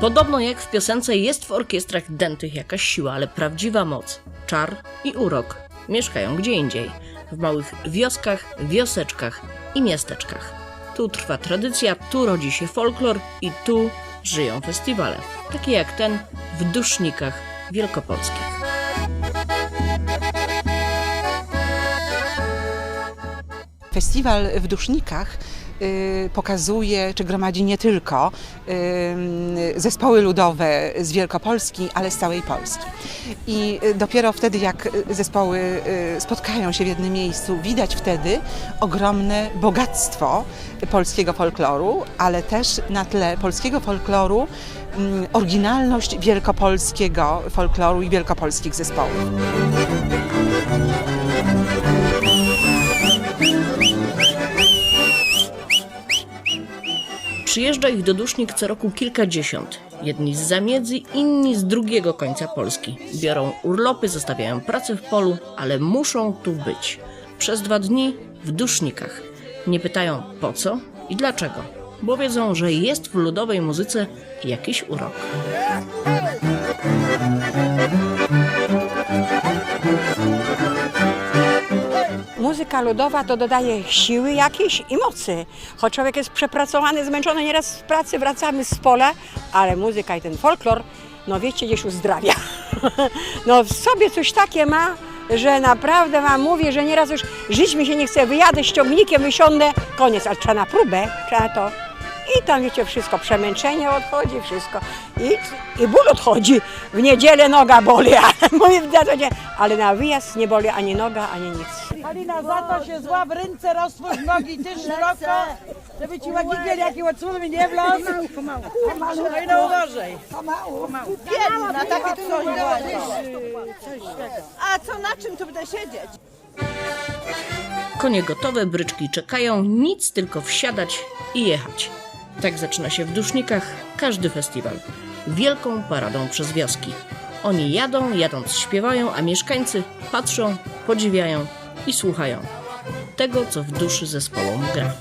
Podobno jak w piosence jest w orkiestrach dętych jakaś siła, ale prawdziwa moc, czar i urok mieszkają gdzie indziej. W małych wioskach, wioseczkach i miasteczkach. Tu trwa tradycja, tu rodzi się folklor i tu żyją festiwale, takie jak ten w Dusznikach Wielkopolskich. Festiwal w Dusznikach pokazuje, czy gromadzi nie tylko y, zespoły ludowe z Wielkopolski, ale z całej Polski. I y, dopiero wtedy, jak y, zespoły y, spotkają się w jednym miejscu, widać wtedy ogromne bogactwo polskiego folkloru, ale też na tle polskiego folkloru mm, oryginalność wielkopolskiego folkloru i wielkopolskich zespołów. Przyjeżdża ich do Dusznik co roku kilkadziesiąt. Jedni z zamiedzy, inni z drugiego końca Polski. Biorą urlopy, zostawiają pracę w polu, ale muszą tu być. Przez dwa dni w Dusznikach. Nie pytają po co i dlaczego, bo wiedzą, że jest w ludowej muzyce jakiś urok. Muzyka ludowa to dodaje siły jakiejś i mocy. Choć człowiek jest przepracowany, zmęczony, nieraz z pracy wracamy z pola, ale muzyka i ten folklor, no wiecie, gdzieś uzdrawia. No w sobie coś takie ma, że naprawdę wam mówię, że nieraz już żyć mi się nie chce, wyjadę z ciągnikiem, wysiądę, koniec, ale trzeba na próbę, trzeba to. I tam wiecie, wszystko, przemęczenie odchodzi, wszystko. I, i ból odchodzi. W niedzielę noga boli, ale mówię, w ale na wyjazd nie boli ani noga, ani nic. Halina, za to się zła w ręce, roztwórz nogi, ty szeroko, żeby ci łagigiel jaki odsłony nie wlazł. Pomału, pomału. No no uważaj. Pomału. Na takie coś A co, na czym tu będę siedzieć? Konie gotowe, bryczki czekają, nic tylko wsiadać i jechać. Tak zaczyna się w Dusznikach każdy festiwal. Wielką paradą przez wioski. Oni jadą, jadąc śpiewają, a mieszkańcy patrzą, podziwiają i słuchają tego, co w duszy zespołom gra.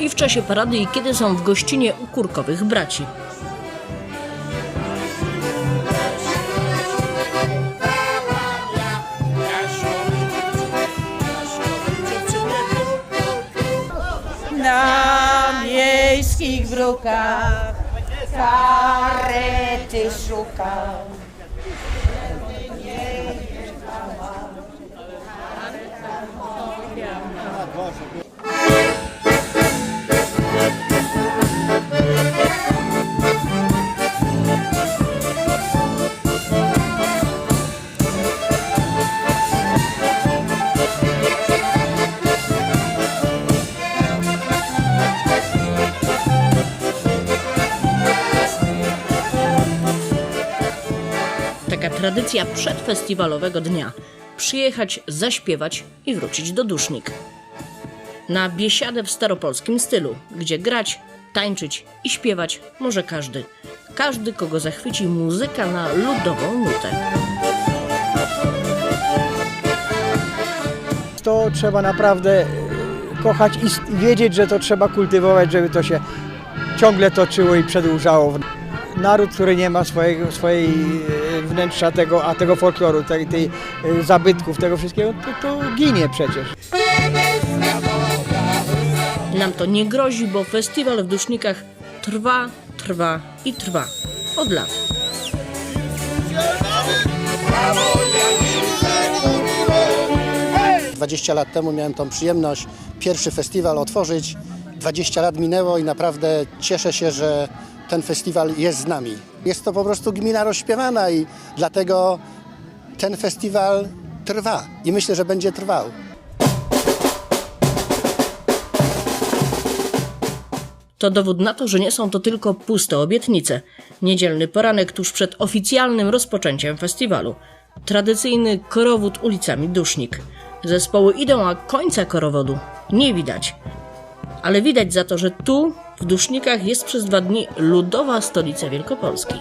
I w czasie parady i kiedy są w gościnie u kurkowych braci. Miejskich brukach karety szukam. Tradycja przedfestiwalowego dnia. Przyjechać, zaśpiewać i wrócić do Dusznik. Na biesiadę w staropolskim stylu, gdzie grać, tańczyć i śpiewać może każdy. Każdy, kogo zachwyci muzyka na ludową nutę. to trzeba naprawdę e, kochać i wiedzieć, że to trzeba kultywować, żeby to się ciągle toczyło i przedłużało. Naród, który nie ma swojego, swojej e, wnętrza tego, a tego folkloru, tej, tej e, zabytków, tego wszystkiego, to, to ginie przecież. Nam to nie grozi, bo festiwal w Dusznikach trwa, trwa i trwa. Od lat. 20 lat temu miałem tą przyjemność pierwszy festiwal otworzyć. 20 lat minęło i naprawdę cieszę się, że ten festiwal jest z nami. Jest to po prostu gmina rozśpiewana i dlatego ten festiwal trwa i myślę, że będzie trwał. To dowód na to, że nie są to tylko puste obietnice. Niedzielny poranek tuż przed oficjalnym rozpoczęciem festiwalu. Tradycyjny korowód ulicami Dusznik. Zespoły idą, a końca korowodu nie widać. Ale widać za to, że tu, w Dusznikach, jest przez dwa dni ludowa stolica Wielkopolski.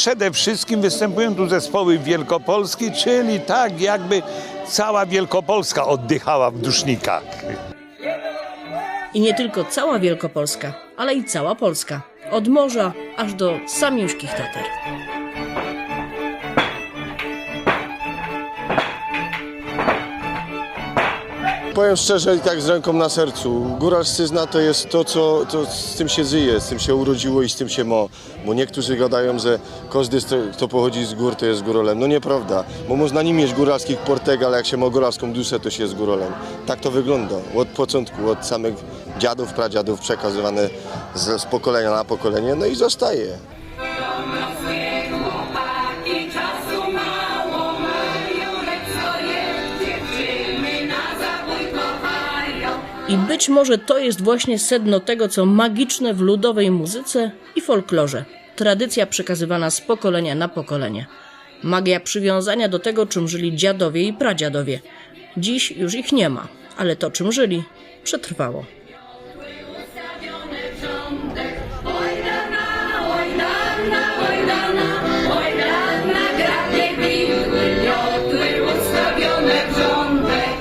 Przede wszystkim występują tu zespoły Wielkopolski, czyli tak jakby cała Wielkopolska oddychała w dusznikach. I nie tylko cała Wielkopolska, ale i cała Polska. Od morza aż do samiuszkich Tater. Powiem szczerze i tak z ręką na sercu, góralszczyzna to jest to, co to z tym się żyje, z tym się urodziło i z tym się ma. Bo niektórzy gadają, że każdy, kto pochodzi z gór, to jest górolem. No nieprawda, bo można nie mieć góralskich porteg, ale jak się ma góralską duszę, to się jest górolem. Tak to wygląda, od początku, od samych dziadów, pradziadów przekazywane z, z pokolenia na pokolenie, no i zostaje. I być może to jest właśnie sedno tego, co magiczne w ludowej muzyce i folklorze. Tradycja przekazywana z pokolenia na pokolenie. Magia przywiązania do tego, czym żyli dziadowie i pradziadowie. Dziś już ich nie ma, ale to, czym żyli, przetrwało.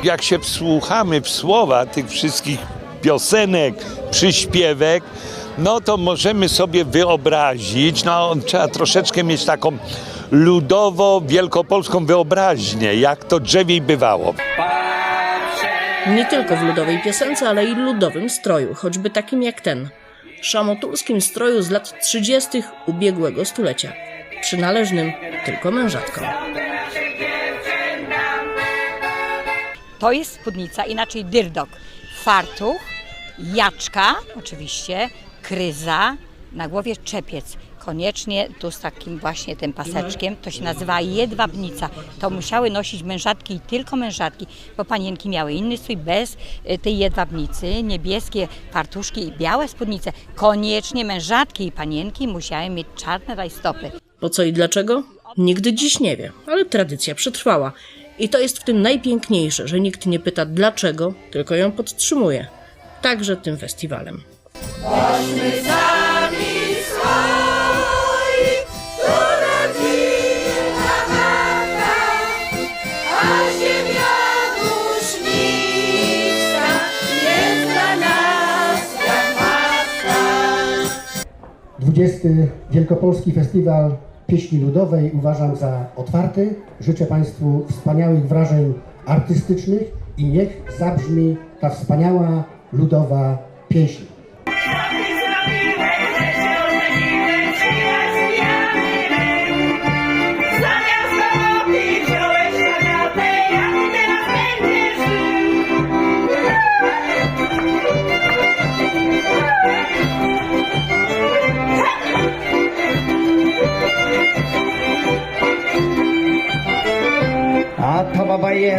Jak się wsłuchamy w słowa tych wszystkich piosenek, przyśpiewek, no to możemy sobie wyobrazić, no trzeba troszeczkę mieć taką ludowo-wielkopolską wyobraźnię, jak to drzewiej bywało. Nie tylko w ludowej piosence, ale i ludowym stroju, choćby takim jak ten. Szamotulskim stroju z lat 30. ubiegłego stulecia. Przynależnym tylko mężatkom. To jest spódnica, inaczej dyrdok. Fartuch, jaczka, oczywiście, kryza, na głowie czepiec. Koniecznie tu z takim właśnie tym paseczkiem. To się nazywa jedwabnica. To musiały nosić mężatki i tylko mężatki, bo panienki miały inny strój bez y, tej jedwabnicy. Niebieskie fartuszki i białe spódnice. Koniecznie mężatki i panienki musiały mieć czarne rajstopy. Po co i dlaczego? Nigdy dziś nie wie, ale tradycja przetrwała. I to jest w tym najpiękniejsze, że nikt nie pyta dlaczego, tylko ją podtrzymuje. Także tym festiwalem. Dwudziesty Wielkopolski Festiwal Pieśni Ludowej uważam za otwarty. Życzę Państwu wspaniałych wrażeń artystycznych i niech zabrzmi ta wspaniała ludowa pieśń.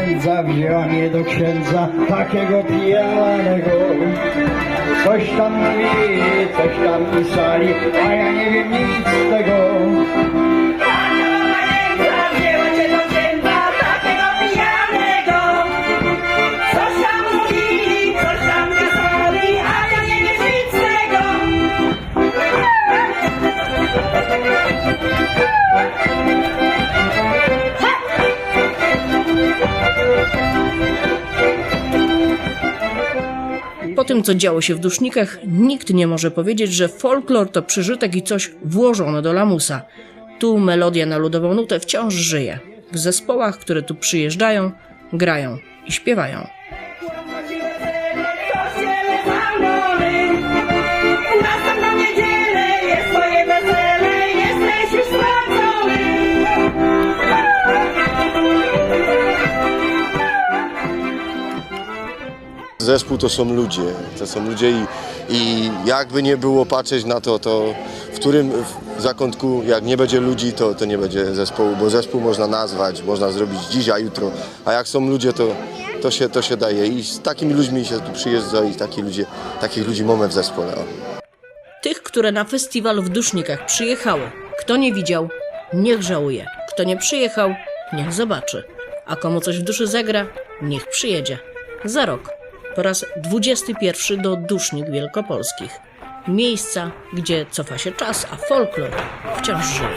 Jędza wzięła mnie do księdza, takiego pijanego. Coś tam mówili, coś tam pisali, a ja nie wiem nic z tego. Po tym, co działo się w dusznikach, nikt nie może powiedzieć, że folklor to przyżytek i coś włożone do lamusa. Tu melodia na ludową nutę wciąż żyje. W zespołach, które tu przyjeżdżają, grają i śpiewają. Zespół to są ludzie, to są ludzie i, i jakby nie było patrzeć na to, to w którym w zakątku, jak nie będzie ludzi, to, to nie będzie zespołu, bo zespół można nazwać, można zrobić dziś, a jutro, a jak są ludzie, to, to, się, to się daje i z takimi ludźmi się tu przyjeżdża i taki ludzie, takich ludzi mamy w zespole. Tych, które na festiwal w dusznikach przyjechały. Kto nie widział, niech żałuje. Kto nie przyjechał, niech zobaczy. A komu coś w duszy zagra, niech przyjedzie. Za rok. Po raz 21 do Dusznik Wielkopolskich. Miejsca, gdzie cofa się czas, a folklor wciąż żyje.